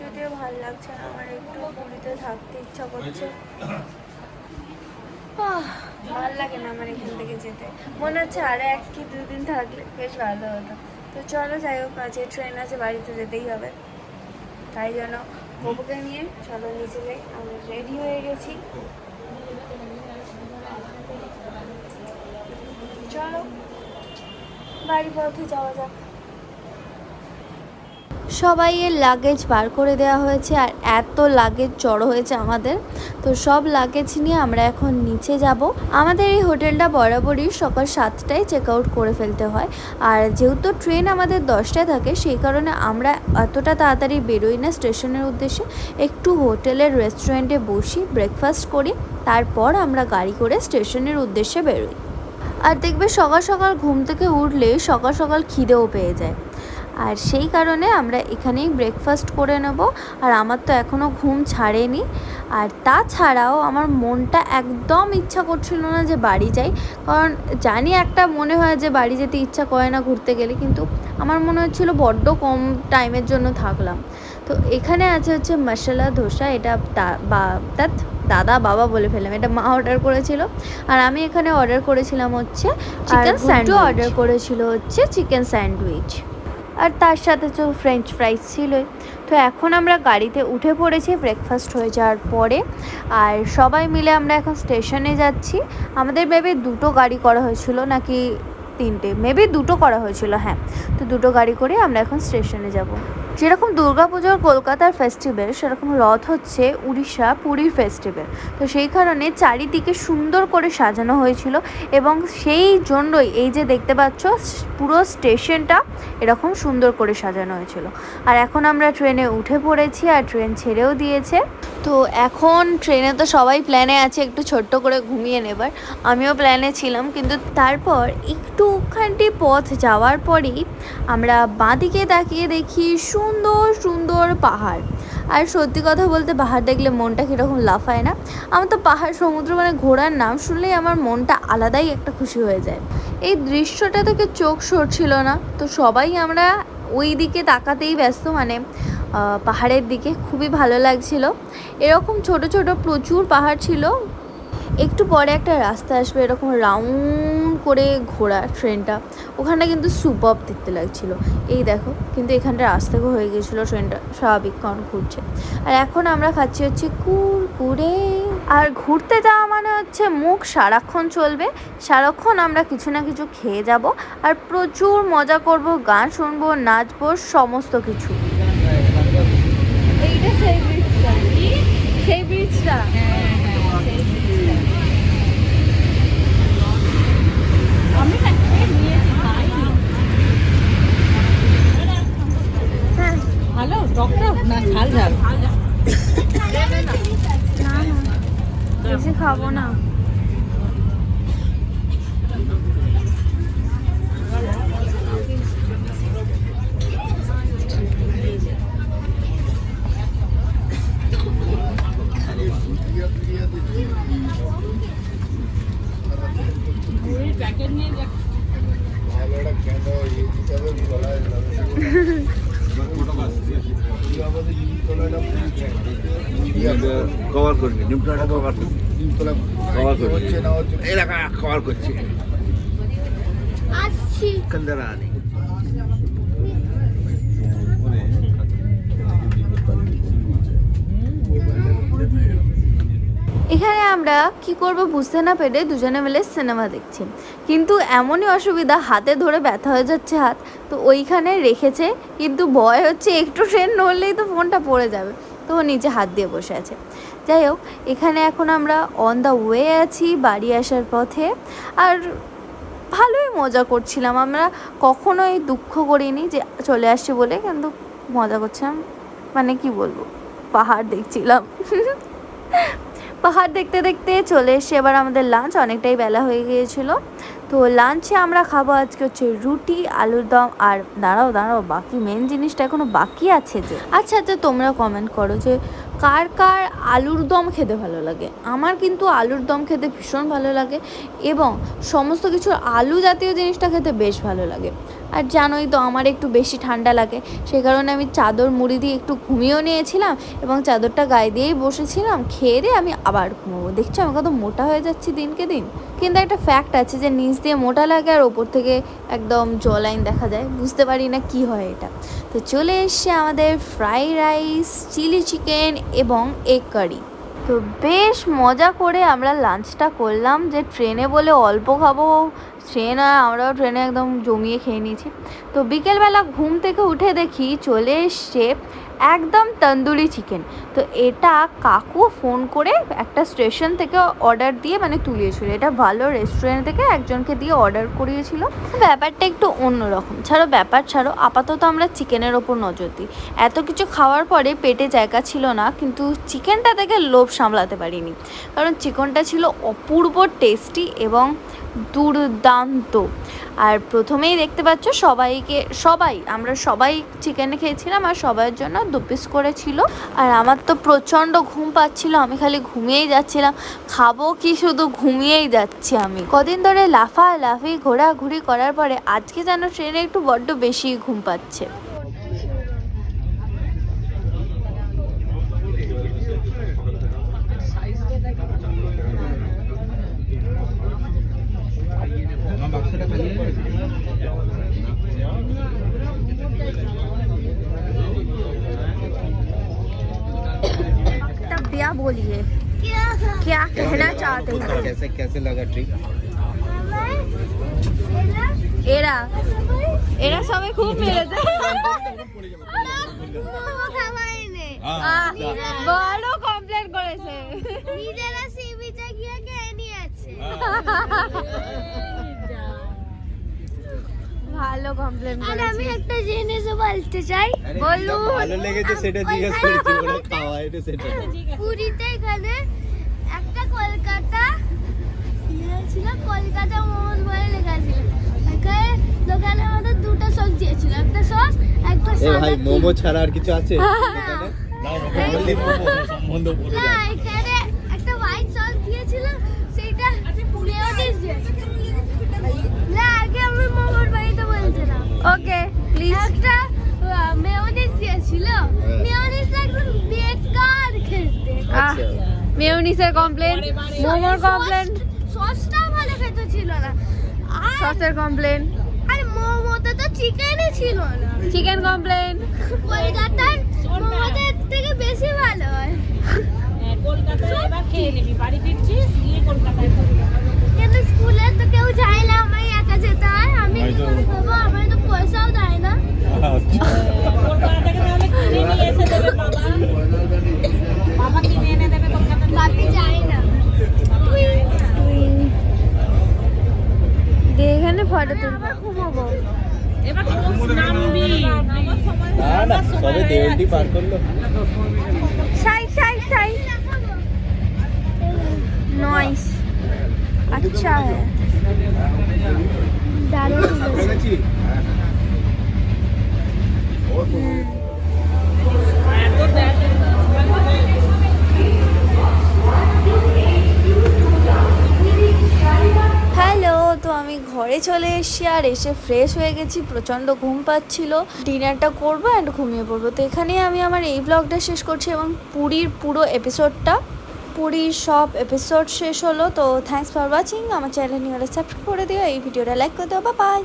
যদিও ভালো লাগছে না, আমার একটু পুরীতে থাকতে ইচ্ছা করছে। ভালো লাগে না আমার এখান থেকে যেতে। মনে হচ্ছে আরও এক কি দুদিন থাকলে বেশ ভালো হতো। তো চলো যাই হোক আজকে ট্রেন আছে, বাড়িতে যেতেই হবে। তাই জন্য বউকে নিয়ে চলো নিচে যাই। আমি রেডি হয়ে গেছি। চলো বাড়ি পথে যাওয়া যাক। সবাইয়ের লাগেজ বার করে দেওয়া হয়েছে আর এত লাগেজ জড়ো হয়েছে আমাদের। তো সব লাগেজ নিয়ে আমরা এখন নিচে যাব। আমাদের এই হোটেলটা বরাবরই সকাল সাতটায় চেক আউট করে ফেলতে হয়। আর যেহেতু ট্রেন আমাদের দশটায় থাকে, সেই কারণে আমরা এতটা তাড়াতাড়ি বেরোই না স্টেশনের উদ্দেশ্যে। একটু হোটেলের রেস্টুরেন্টে বসি ব্রেকফাস্ট করি, তারপর আমরা গাড়ি করে স্টেশনের উদ্দেশ্যে বেরোই। আর দেখবে সকাল সকাল ঘুম থেকে উঠলে সকাল সকাল খিদেও পেয়ে যায়। আর সেই কারণে আমরা এখানেই ব্রেকফাস্ট করে নেব। আর আমার তো এখনও ঘুম ছাড়েনি। আর তাছাড়াও আমার মনটা একদম ইচ্ছা করছিল না যে বাড়ি যাই। কারণ জানি একটা মনে হয় যে বাড়ি যেতে ইচ্ছা করে না ঘুরতে গেলে কিন্তু আমার মনে হচ্ছিল বড্ড কম টাইমের জন্য থাকলাম। তো এখানে আছে হচ্ছে মশলা ধোসা এটা বা দাদা বাবা বলে ফেললাম এটা মা অর্ডার করেছিল। আর আমি এখানে অর্ডার করেছিলাম হচ্ছে চিকেন স্যান্ডউইচ অর্ডার করেছিল হচ্ছে চিকেন স্যান্ডউইচ আর তার সাথে তো ফ্রেঞ্চ ফ্রাইস ছিলই। তো এখন আমরা গাড়িতে উঠে পড়েছি ব্রেকফাস্ট হয়ে যাওয়ার পরে। আর সবাই মিলে আমরা এখন স্টেশনে যাচ্ছি। আমাদের মেবি দুটো গাড়ি করা হয়েছিল নাকি তিনটে? মেবি দুটো করা হয়েছিল হ্যাঁ। তো দুটো গাড়ি করে আমরা এখন স্টেশনে যাব। যেরকম দুর্গাপুজোর কলকাতার ফেস্টিভ্যাল সেরকম রথ হচ্ছে উড়িষ্যা পুরীর ফেস্টিভ্যাল তো সেই কারণে চারিদিকে সুন্দর করে সাজানো হয়েছিল এবং সেই জন্যই এই যে দেখতে পাচ্ছ, পুরো স্টেশনটা এরকম সুন্দর করে সাজানো হয়েছিল। আর এখন আমরা ট্রেনে উঠে পড়েছি আর ট্রেন ছেড়েও দিয়েছে। তো এখন ট্রেনে তো সবাই প্ল্যানে আছে, একটু ছোট্ট করে ঘুমিয়ে নেবার। আমিও প্ল্যানে ছিলাম, কিন্তু তারপর একটুখানি পথ যাওয়ার পরেই আমরা বাঁদিকে তাকিয়ে দেখি সুন্দর সুন্দর পাহাড়। আর সত্যি কথা বলতে পাহাড় দেখলে মনটা কীরকম লাফায় না? আমার তো পাহাড় সমুদ্র মানে ঘোরার নাম শুনলেই আমার মনটা আলাদাই একটা খুশি হয়ে যায়। এই দৃশ্যটা থেকে চোখ সরছিল না। তো সবাই আমরা ওই দিকে তাকাতেই ব্যস্ত মানে পাহাড়ের দিকে। খুবই ভালো লাগছিল। এরকম ছোট ছোট প্রচুর পাহাড় ছিল। একটু পরে একটা রাস্তা আসবে, এরকম রাউন্ড করে ঘোরা ট্রেনটা। ওখানটা কিন্তু সুপার দেখতে লাগছিল। এই দেখো, কিন্তু এখানটা রাস্তা হয়ে গেছিল ট্রেনটা স্বাভাবিক কারণ ঘুরছে। আর এখন আমরা খাচ্ছি হচ্ছে কুরকুরে। আর ঘুরতে যাওয়া মানে হচ্ছে মুখ সারাক্ষণ চলবে। সারাক্ষণ আমরা কিছু না কিছু খেয়ে যাব। আর প্রচুর মজা করব, গান শুনব, নাচবো, সমস্ত কিছু। এইটা সেই ব্রিজটা সেই ব্রিজটা হ্যাঁ ভালো ডক্টর না ঝাল ঝাল না না বেশি খাব না প্যাকেট নিয়ে দেখ কভার করবি এখানে আমরা কি করব বুঝতে না পেরে দুজনে মিলে সিনেমা দেখছি। কিন্তু এমনই অসুবিধা হাতে ধরে ব্যথা হয়ে যাচ্ছে হাত তো ওইখানে রেখেছে কিন্তু ভয় হচ্ছে একটু ট্রেন নড়লেই তো ফোনটা পড়ে যাবে। তো নিজে হাত দিয়ে বসে আছে। যাই হোক, এখানে এখন আমরা অন দ্য ওয়ে আছি বাড়ি আসার পথে। আর ভালোই মজা করছিলাম। আমরা কখনোই দুঃখ করিনি যে চলে আসছি বলে, কিন্তু মজা করছিলাম। মানে কি বলব? পাহাড় দেখছিলাম। পাহাড় দেখতে দেখতে চলে এসে এবার আমাদের লাঞ্চ অনেকটাই বেলা হয়ে গিয়েছিল। তো লাঞ্চে আমরা খাব আজকে হচ্ছে রুটি, আলুর দম, আর দাঁড়াও দাঁড়াও, বাকি মেন জিনিসটা এখনও বাকি আছে যে। আচ্ছা আচ্ছা তোমরা কমেন্ট করো যে কার কার আলুর দম খেতে ভালো লাগে? আমার কিন্তু আলুর দম খেতে ভীষণ ভালো লাগে এবং সমস্ত কিছু আলু জাতীয় জিনিসটা খেতে বেশ ভালো লাগে। আর জানোই তো আমার একটু বেশি ঠান্ডা লাগে, সে কারণে আমি চাদর মুড়ি দিয়ে একটু ঘুমিয়েও নিয়েছিলাম এবং চাদরটা গায়ে দিয়েই বসেছিলাম, খেয়ে দিয়ে আমি আবার ঘুমোবো। দেখছ, আমি কত মোটা হয়ে যাচ্ছি দিনকে দিন। কিন্তু একটা ফ্যাক্ট আছে যে নিচ দিয়ে মোটা লাগে আর ওপর থেকে একদম জলাইন দেখা যায়। বুঝতে পারি না কি হয় এটা। তো চলে এসছে আমাদের ফ্রাই রাইস চিলি চিকেন এবং এগ কারি তো বেশ মজা করে আমরা লাঞ্চটা করলাম যে ট্রেনে বলে অল্প খাব ট্রেন আর আমরাও ট্রেনে একদম জমিয়ে খেয়ে নিয়েছি। তো বিকেলবেলা ঘুম থেকে উঠে দেখি চলে এসছে একদম তন্দুরি চিকেন। তো এটা কাকু ফোন করে একটা স্টেশন থেকে অর্ডার দিয়ে মানে তুলিয়েছিল। এটা ভালো রেস্টুরেন্ট থেকে একজনকে দিয়ে অর্ডার করিয়েছিল। ব্যাপারটা একটু অন্যরকম। ছাড়ো, ব্যাপার ছাড়ো। আপাতত আমরা চিকেনের ওপর নজর দিই। এত কিছু খাওয়ার পরে পেটে জায়গা ছিল না, কিন্তু চিকেনটা থেকে লোভ সামলাতে পারিনি। কারণ চিকেনটা ছিল অপূর্ব টেস্টি এবং দুর্দান্ত। আর প্রথমেই দেখতে পাচ্ছ সবাইকে, সবাই, আমরা সবাই চিকেন খেয়েছিলাম আর সবার জন্য দু পিস করে ছিল। আর আমার তো প্রচণ্ড ঘুম পাচ্ছিল, আমি খালি ঘুমিয়েই যাচ্ছিলাম। খাব কি শুধু ঘুমিয়েই যাচ্ছি আমি। কদিন ধরে লাফা লাফি ঘোরাঘুরি করার পরে আজকে যেন ট্রেনে একটু বড্ড বেশি ঘুম পাচ্ছে। क्या बोलिए क्या कहना चाहते हैं कैसे कैसे लगा ट्रिप এরা এরা সবাই খুব মেরেছে আহ, বড় কমপ্লেন করেছে নিজেরা সি বিচে গিয়ে খেয়ে নিয়েছে ভালো কমপ্লেন আর আমি একটা জিনিস বলতে চাই। বলুন। ভালো লেগেছে সেটা জিজ্ঞেস করেছি ওরা খাওয়া এটা সেটা। পুরীতে এখানে একটা কলকাতা ছিল কলকাতা মোমোজ বলে লেখা ছিল। এখানে দোকানের মধ্যে দুটো সস দিয়েছিল একটা সস একটা সাদা ভাই মোমো ছাড়া আর কিছু আছে? না। Only মোমো সম্বন্ধ বলে না এখানে একটা হোয়াইট সস দিয়েছিল সেটা মেয়োনিজ দিয়েছিল না আগে আমি মোমোর বাড়িতে বলছিলাম ওকে প্লিজ একটা মেয়োনিজ দিয়েছিল। হ্যাঁ। মেয়োনিজটা একদম বেকার খেতে। আচ্ছা। মেয়নিসের কমপ্লেন মোমোর কমপ্লেন সসটা ভালো খেতে ছিল না। আর সসের কমপ্লেন আর মোমোতে তো চিকেনই ছিল না। চিকেন কমপ্লেন কলকাতার মোমোদের থেকে বেশি ভালো হয়। হ্যাঁ, কলকাতায় এবার খেয়ে নিবি। বাড়ি ফিরছিস গিয়ে কলকাতায় খাবি। কিন্তু স্কুলে তো কেউ যায় না আমি টাকা যেতে আমি আমার তো পয়সাও দেয় না। আচ্ছা। এখানে ফটো না না সবে দেওয়ালটি পার করল। সাই সাই সাই। আচ্ছা। দারুণ দেখেছি হ্যালো তো আমি ঘরে চলে এসেছি আর এসে ফ্রেশ হয়ে গেছি প্রচণ্ড ঘুম পাচ্ছিল। ডিনারটা করব অ্যান্ড ঘুমিয়ে পড়ব। তো এখানেই আমি আমার এই ব্লগটা শেষ করছি এবং পুরীর পুরো এপিসোডটা পুরীর সব এপিসোড শেষ হলো, তো থ্যাংকস ফর ওয়াচিং আমার চ্যানেল নিয়ে সাবস্ক্রাইব করে দিও, এই ভিডিওটা লাইক করে দিও বা বাই